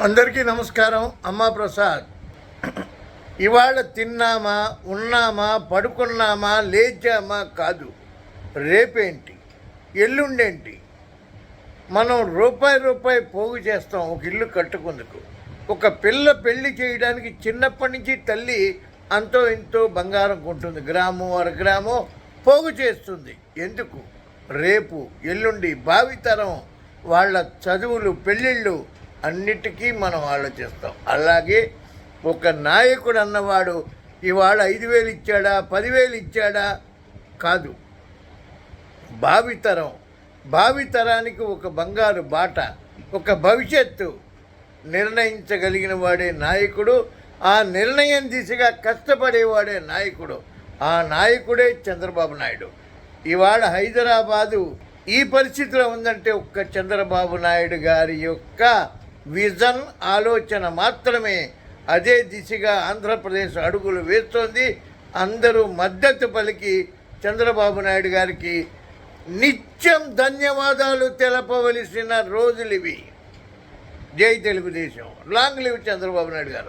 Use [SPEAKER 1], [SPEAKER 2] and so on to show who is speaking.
[SPEAKER 1] అందరికీ నమస్కారం అమ్మా ప్రసాద్. ఇవాళ తిన్నామా ఉన్నామా పడుకున్నామా లేచామా కాదు. రేపేంటి? ఎల్లుండేంటి? మనం రూపాయి రూపాయి పోగు చేస్తాం ఒక ఇల్లు కట్టుకుందుకు. ఒక పిల్ల పెళ్ళి చేయడానికి చిన్నప్పటి నుంచి తల్లి అంతో ఇంతో బంగారం కొంటుంది. గ్రామం అర గ్రామం పోగు చేస్తుంది. ఎందుకు? రేపు ఎల్లుండి భావితరం వాళ్ళ చదువులు పెళ్ళిళ్ళు అన్నిటికీ మనం ఆలోచిస్తాం. అలాగే ఒక నాయకుడు అన్నవాడు ఇవాళ ఐదు వేలు ఇచ్చాడా పదివేలు ఇచ్చాడా? కాదు. భావితరం. భావితరానికి ఒక బంగారు బాట ఒక భవిష్యత్తు నిర్ణయించగలిగిన వాడే నాయకుడు ఆ నిర్ణయం దిశగా కష్టపడేవాడే నాయకుడు. ఆ నాయకుడే చంద్రబాబు నాయుడు. ఇవాళ హైదరాబాదు ఈ పరిస్థితిలో ఉందంటే ఒక్క చంద్రబాబు నాయుడు గారి యొక్క విజన్ ఆలోచన మాత్రమే. అదే దిశగా ఆంధ్రప్రదేశ్ అడుగులు వేస్తోంది. అందరూ మద్దతు పలికి చంద్రబాబు నాయుడు గారికి నిత్యం ధన్యవాదాలు తెలపవలసిన రోజులు ఇవి జై తెలుగుదేశం. లాంగ్ లివ్ చంద్రబాబు నాయుడు గారు.